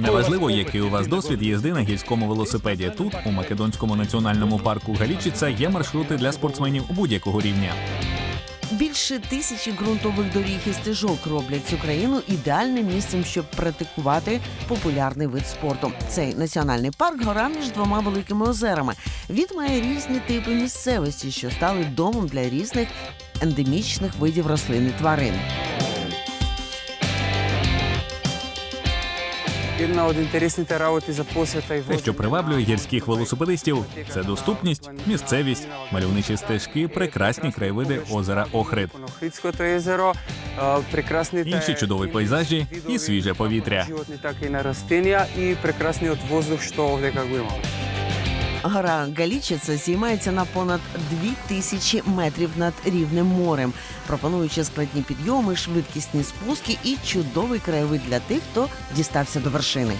Неважливо, який у вас досвід їзди на гірському велосипеді. Тут, у Македонському національному парку Галічиця, є маршрути для спортсменів будь-якого рівня. Більше тисячі ґрунтових доріг і стежок роблять цю країну ідеальним місцем, щоб практикувати популярний вид спорту. Цей національний парк гора між двома великими озерами. Він має різні типи місцевості, що стали домом для різних ендемічних видів рослин і тварин. Те, що приваблює гірських велосипедистів, це доступність, місцевість, мальовничі стежки, прекрасні краєвиди озера Охрид, прекрасните інші чудові пейзажі і свіже повітря. така і на прекрасний воздух, що овде го имamo. Гора Галічиця зіймається на понад дві тисячі метрів над рівнем морем, пропонуючи складні підйоми, швидкісні спуски і чудовий краєвид для тих, хто дістався до вершини.